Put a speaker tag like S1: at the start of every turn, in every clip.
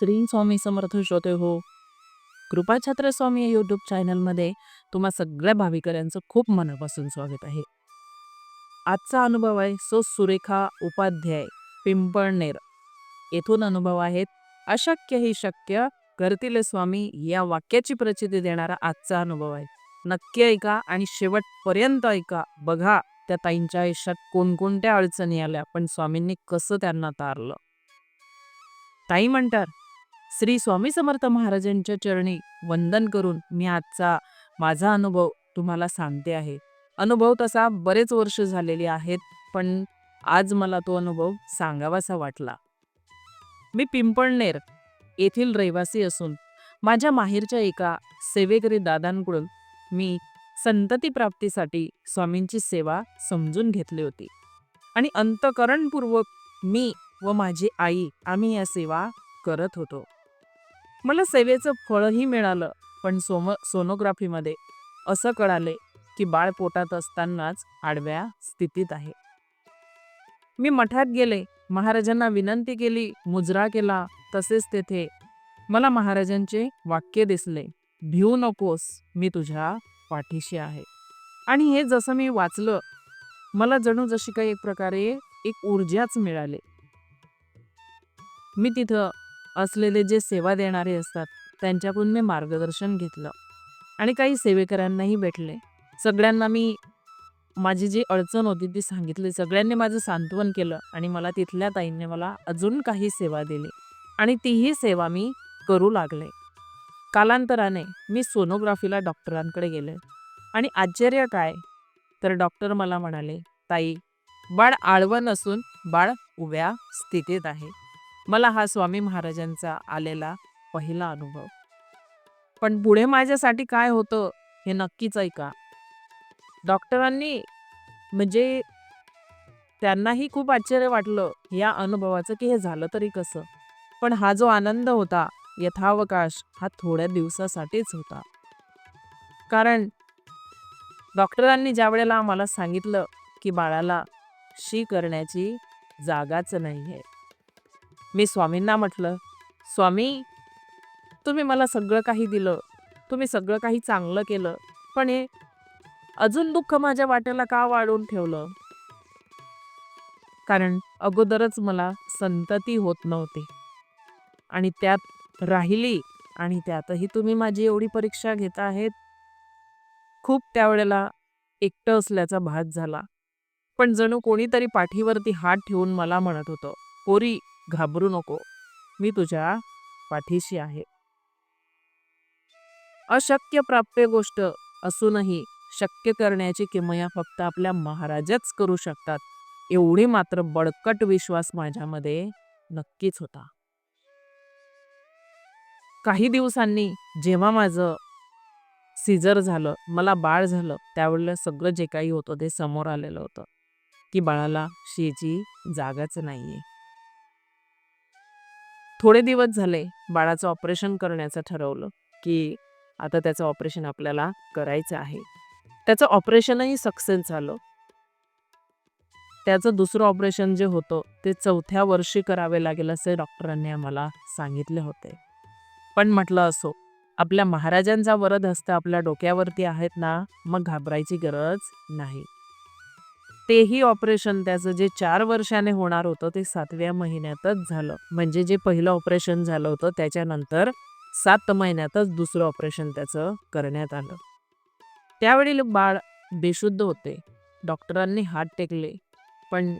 S1: श्री स्वामी समर्थ श्रोते हो. कृपाछत्र स्वामी या यूट्यूब चॅनलमध्ये तुम्हा सगळ्या भाविकऱ्यांचं खूप मनापासून स्वागत आहे. आजचा अनुभव आहे सो सुरेखा उपाध्याय पिंपळनेर. येथून अनुभव आहेत अशक्य ही शक्य करतील स्वामी या वाक्याची प्रचिती देणारा आजचा अनुभव आहे. नक्की ऐका आणि शेवटपर्यंत ऐका. बघा त्या ताईंच्या आयुष्यात कोणकोणत्या अडचणी आल्या पण स्वामींनी कसं त्यांना तारलं? ताई म्हणतात श्री स्वामी समर्थ महाराजांच्या चरणी वंदन करून मी आजचा माझा अनुभव तुम्हाला सांगते आहे. अनुभव तसा बरेच वर्ष झालेले आहेत पण आज मला तो अनुभव सांगावासा वाटला. मी पिंपळनेर येथील रहिवासी असून माझ्या माहेरच्या एका सेवेकरी दादांकडून मी संतती प्राप्तीसाठी स्वामींची सेवा समजून घेतली होती. आणि अंतकरणपूर्वक मी व माझी आई आम्ही या सेवा करत होतो. मला सेवेचं फळही मिळालं पण सोम सोनोग्राफीमध्ये असं कळाले की बाळ पोटात असतानाच आडव्या स्थितीत आहे. मी मठात गेले महाराजांना विनंती केली मुजरा केला तसेच तेथे मला महाराजांचे वाक्य दिसले भिवू नकोस मी तुझ्या पाठीशी आहे. आणि हे जसं मी वाचलं मला जणू जशी काही एक प्रकारे एक ऊर्जाच मिळाले. मी तिथं असलेले जे सेवा देणारे असतात त्यांच्याकडून मी मार्गदर्शन घेतलं. आणि काही सेवेकरांनाही भेटले. सगळ्यांना मी माझी जी अडचण होती ती सांगितली. सगळ्यांनी माझं सांत्वन केलं आणि मला तिथल्या ताईंनी मला अजून काही सेवा दिली. आणि तीही सेवा मी करू लागले. कालांतराने मी सोनोग्राफीला डॉक्टरांकडे गेले. आणि आश्चर्य काय? तर डॉक्टर मला म्हणाले ताई बाळ आळवण असून बाळ उभ्या स्थितीत आहे. मला हा स्वामी महाराजांचा आलेला पहिला अनुभव. पण पुढे माझ्यासाठी काय होतं हे नक्कीच ऐका. डॉक्टरांनी म्हणजे त्यांनाही खूप आश्चर्य वाटलं या अनुभवाचं की हे झालं तरी कसं. पण हा जो आनंद होता यथावकाश हा थोड्या दिवसासाठीच होता. कारण डॉक्टरांनी ज्या वेळेला आम्हाला सांगितलं की बाळाला शी करण्याची जागाच नाही आहे मी स्वामींना म्हटलं स्वामी तुम्ही मला सगळं काही दिलं तुम्ही सगळं काही चांगलं केलं पण हे अजून दुःख माझ्या वाट्याला का वाढवून ठेवलं? कारण अगोदरच मला संतती होत नव्हती. आणि त्यात राहिली आणि त्यातही तुम्ही माझी एवढी परीक्षा घेत आहेत खूप त्यावेळेला एकटं असल्याचा भास झाला. पण जणू कोणीतरी पाठीवरती हात ठेवून मला म्हणत होतं पोरी घाबरू नको. मी तुझ्या पाठीशी आहे. अशक्य प्राप्य गोष्ट असूनही शक्य करण्याची किमया फक्त आपल्या महाराजच करू शकतात एवढी मात्र बळकट विश्वास माझ्यामध्ये नक्कीच होता. काही दिवसांनी जेव्हा माझं सिजर झालं मला बाळ झालं त्यावेळेला सगळं जे काही होतं ते समोर आलेलं होतं की बाळाला शेजी जागाच नाहीये. थोडे दिवस झाले बाळाचं ऑपरेशन करण्याचं ठरवलं की आता त्याचं ऑपरेशन आपल्याला करायचं आहे. त्याचं ऑपरेशनही सक्सेस झालं. त्याचं दुसरं ऑपरेशन जे होतं ते चौथ्या वर्षी करावे लागेल असे डॉक्टरांनी आम्हाला सांगितले होते. पण म्हटलं असो आपल्या महाराजांचा वरद हस्त आपल्या डोक्यावरती आहेत ना मग घाबरायची गरज नाही. तेही ऑपरेशन त्याचं जे चार वर्षाने होणार होतं ते सातव्या महिन्यातच झालं. म्हणजे जे पहिलं ऑपरेशन झालं होतं त्याच्यानंतर सात महिन्यातच दुसरं ऑपरेशन त्याचं करण्यात आलं. त्यावेळी बाळ बेशुद्ध होते. डॉक्टरांनी हात टेकले. पण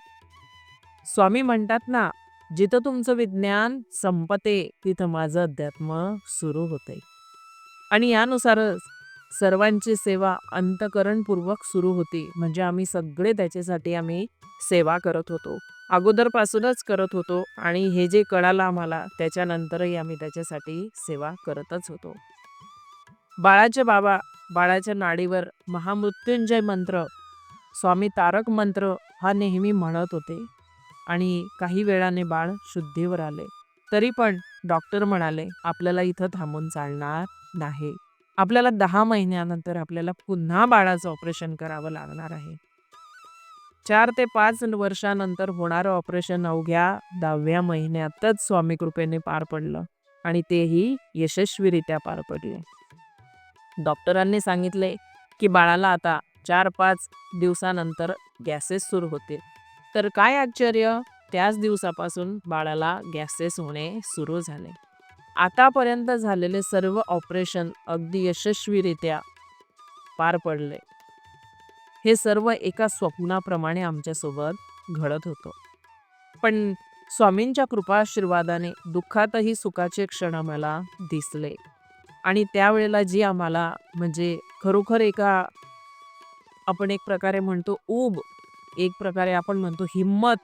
S1: स्वामी म्हणतात ना जिथं तुमचं विज्ञान संपते तिथं माझं अध्यात्म सुरू होते. आणि यानुसारच सर्वांची सेवा अंतकरणपूर्वक सुरू होती. म्हणजे आम्ही सगळे त्याच्यासाठी आम्ही सेवा करत होतो. अगोदरपासूनच करत होतो आणि हे जे कळालं आम्हाला त्याच्यानंतरही आम्ही त्याच्यासाठी सेवा करतच होतो. बाळाचे बाबा बाळाच्या नाडीवर महामृत्युंजय मंत्र स्वामी तारक मंत्र हा नेहमी म्हणत होते. आणि काही वेळाने बाळ शुद्धीवर आले. तरी पण डॉक्टर म्हणाले आपल्याला इथं थांबून चालणार नाही. आपल्याला दहा महिन्यानंतर आपल्याला पुन्हा बाळाचं ऑपरेशन करावं लागणार आहे. चार ते पाच वर्षानंतर होणारं ऑपरेशन अवघ्या दहाव्या महिन्यातच स्वामी कृपेने पार पडलं आणि तेही यशस्वीरित्या पार पडले. डॉक्टरांनी सांगितले की बाळाला आता चार पाच दिवसानंतर गॅसेस सुरू होतील. तर काय आश्चर्य? त्याच दिवसापासून बाळाला गॅसेस होणे सुरू झाले. आतापर्यंत झालेले सर्व ऑपरेशन अगदी यशस्वीरित्या पार पडले. हे सर्व एका स्वप्नाप्रमाणे आमच्यासोबत घडत होतं. पण स्वामींच्या कृपाशीर्वादाने दुःखातही सुखाचे क्षण आम्हाला दिसले. आणि त्यावेळेला जी आम्हाला म्हणजे खरोखर एका आपण एक प्रकारे म्हणतो ऊब एक प्रकारे आपण म्हणतो हिम्मत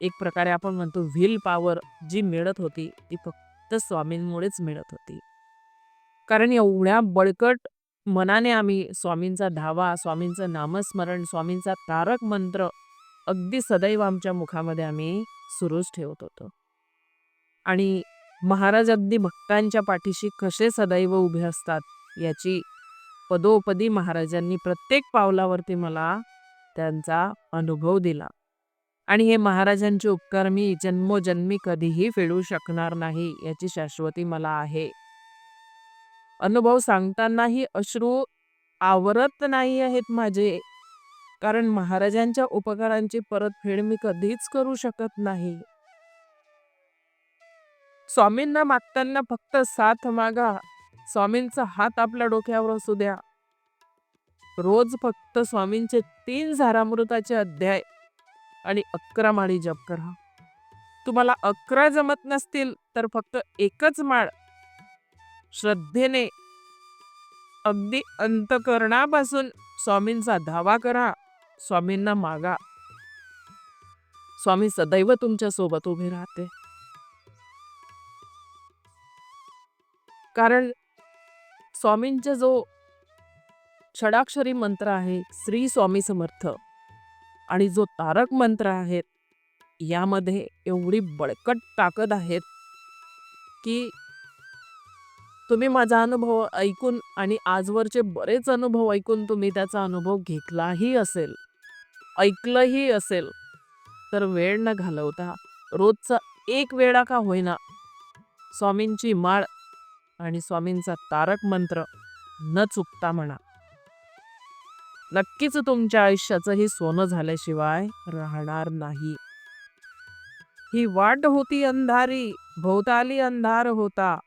S1: एक प्रकारे आपण म्हणतो व्हील पॉवर जी मिळत होती ती फक्त फक्त स्वामींमुळेच मिळत होती. कारण एवढ्या बळकट मनाने आम्ही स्वामींचा धावा स्वामींचं नामस्मरण स्वामींचा तारक मंत्र अगदी सदैव आमच्या मुखामध्ये आम्ही सुरूच ठेवत होतो. आणि महाराज अगदी भक्तांच्या पाठीशी कसे सदैव उभे असतात याची पदोपदी महाराजांनी प्रत्येक पावलावरती मला त्यांचा अनुभव दिला. आणि हे महाराजांचे उपकार मी जन्मोजन्मी कधीही फेडू शकणार नाही याची शाश्वती मला आहे. अनुभव सांगतानाही अश्रू आवरत नाही आहेत माझे कारण महाराजांच्या उपकारांची परतफेड मी कधीच करू शकत नाही. स्वामींना मागताना फक्त साथ मागा स्वामींचा हात आपल्या डोक्यावर असू द्या. रोज फक्त स्वामींचे तीन झारामृताचे अध्याय आणि अकरा माळी जप करा. तुम्हाला अकरा जमत नसतील तर फक्त एकच माळ श्रद्धेने अगदी अंतकरणापासून स्वामींचा धावा करा स्वामींना मागा. स्वामी सदैव तुमच्यासोबत उभे राहते. कारण स्वामींचा जो षडाक्षरी मंत्र आहे श्री स्वामी समर्थ आणि जो तारक मंत्र आहेत यामध्ये एवढी बळकट ताकद आहेत की तुम्ही माझा अनुभव ऐकून आणि आजवरचे बरेच अनुभव ऐकून तुम्ही त्याचा अनुभव घेतलाही असेल ऐकलंही असेल तर वेळ न घालवता रोजचा एक वेळा का होईना स्वामींची माळ आणि स्वामींचा तारक मंत्र न चुकता म्हणा. नक्कीच तुमच्या आयुष्याचं हे सोनं झाल्याशिवाय राहणार नाही. ही वाट होती अंधारी भोवताली अंधार होता.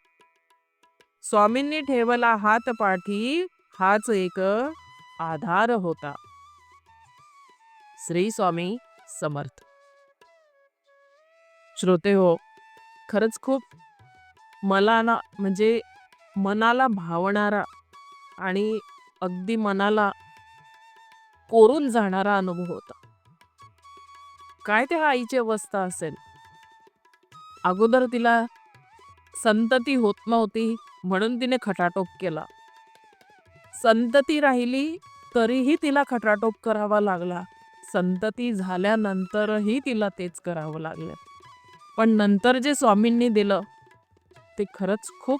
S1: स्वामींनी ठेवला हात पाठी हाच एक आधार होता. श्री स्वामी समर्थ. श्रोते हो खरंच खूप मला ना म्हणजे मनाला भावणारा आणि अगदी मनाला कोरून जाणारा अनुभव होता. काय त्या आईची अवस्था असेल? अगोदर तिला संतती होत नव्हती म्हणून तिने खटाटोप केला. संतती राहिली तरीही तिला खटाटोप करावा लागला. संतती झाल्यानंतरही तिला तेच करावं लागलं. पण नंतर जे स्वामींनी दिलं ते खरंच खूप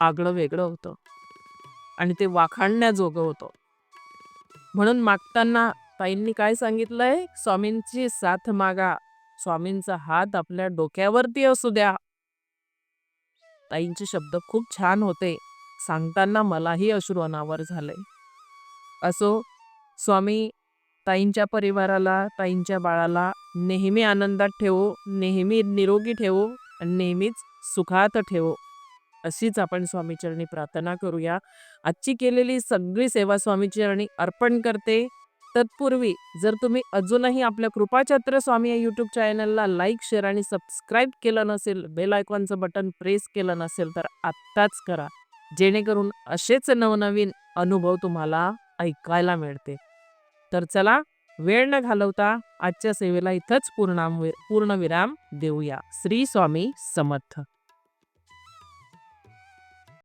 S1: आगळं वेगळं होतं. आणि ते वाखाणण्याजोगं होतं. म्हणून मागताना ताईंनी काय सांगितलंय? स्वामींची साथ मागा. स्वामींचा हात आपल्या डोक्यावरती असू द्या. ताईंचे शब्द खूप छान होते. सांगताना मलाही अश्रू अनावर झाले. असो स्वामी ताईंच्या परिवाराला ताईंच्या बाळाला नेहमी आनंदात ठेवो नेहमी निरोगी ठेवो आणि नेहमीच सुखात ठेवो. अशीच आपण स्वामीचरणी प्रार्थना करूया. आजची केलेली सगळी सेवा स्वामीचरणी अर्पण करते. तत्पूर्वी जर तुम्ही अजूनही आपल्या कृपाछत्र स्वामी या यूट्यूब चॅनलला लाईक शेअर आणि सबस्क्राईब केलं नसेल बेल आयकॉनचं बटन प्रेस केलं नसेल तर आत्ताच करा. जेणेकरून असेच नवनवीन अनुभव तुम्हाला ऐकायला मिळते. तर चला वेळ न घालवता आजच्या सेवेला इथंच पूर्णाम पूर्णविराम देऊया. श्री स्वामी समर्थ.